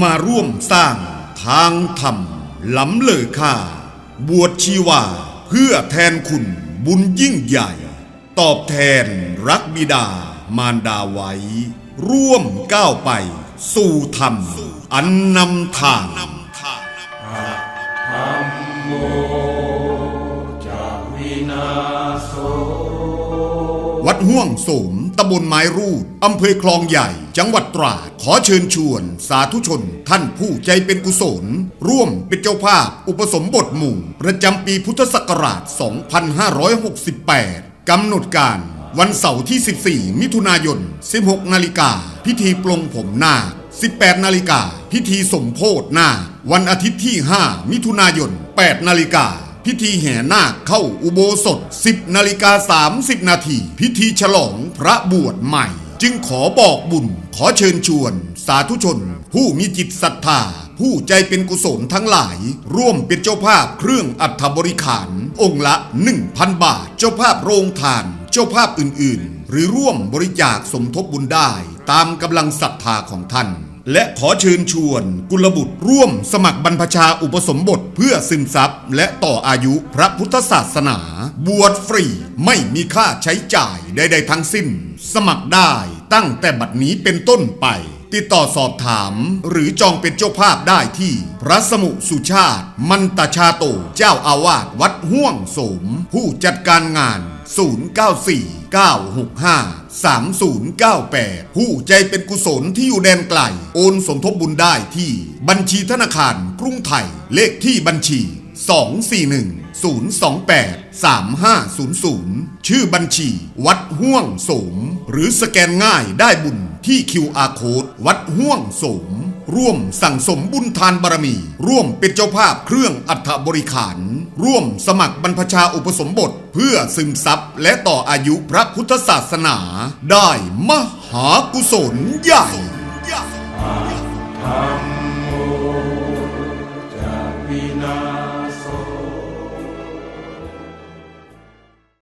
มาร่วมสร้างทางธรรมล้ำเลอค่า บวชชีวาเพื่อแทนคุณบุญยิ่งใหญ่ ตอบแทนรักบิดามารดาไว้ ร่วมก้าวไป สู่ธรรม อันนำทาง วัดห่วงโสมตำบลไม้รูด อำเภอคลองใหญ่ จังหวัดตราด ขอเชิญชวน สาธุชน ท่านผู้ใจเป็นกุศล ร่วมเป็นเจ้าภาพ อุปสมบทหมู่ ประจำปีพุทธศักราช 2568 กำหนดการวันเสาร์ที่ 14 มิถุนายน 16 นาฬิกา พิธีปลงผมนาค18 นาฬิกา พิธีสมโพธนาวันอาทิตย์ที่ 5 มิถุนายน 8 นาฬิกา พิธีแห่นาคเข้าอุโบสถ 10นาฬิกา30 นาทีพิธีฉลองพระบวชใหม่ จึงขอบอกบุญ ขอเชิญชวน สาธุชน ผู้มีจิตศรัทธา ผู้ใจเป็นกุศลทั้งหลาย ร่วมเป็นเจ้าภาพเครื่องอัฐบริขาร องค์ละ 1,000 บาท เจ้าภาพโรงทาน เจ้าภาพอื่น ๆ หรือร่วมบริจาคสมทบบุญได้ ตามกำลังศรัทธาของท่าน และขอเชิญชวนกุลบุตรร่วมสมัครบรรพชาอุปสมบทเพื่อซึมซับและต่ออายุพระพุทธศาสนา บวชฟรีไม่มีค่าใช้จ่ายใดๆทั้งสิ้น สมัครได้ตั้งแต่บัดนี้เป็นต้นไป ติดต่อสอบถาม หรือจองเป็นเจ้าภาพได้ที่ พระสมุสุชาติ มันตชาโต เจ้าอาวาสวัดห่วงโสม ผู้จัดการงาน 094 965 3098 ผู้ใจเป็นกุศลที่อยู่แดนไกล โอนสมทบบุญได้ที่ บัญชีธนาคารกรุงไทย เลขที่บัญชี 241 028 3500 ชื่อบัญชี วัดห่วงสม หรือสแกนง่ายได้บุญที่ QR Code วัดห่วงสม ร่วมสั่งสมบุญทานบารมี ร่วมเป็นเจ้าภาพเครื่องอัฐบริขาร ร่วมสมัครบรรพชาอุปสมบทเพื่อซึมซับและต่ออายุพระพุทธศาสนา ได้มหากุศลใหญ่ธรรมโมจะวินาศ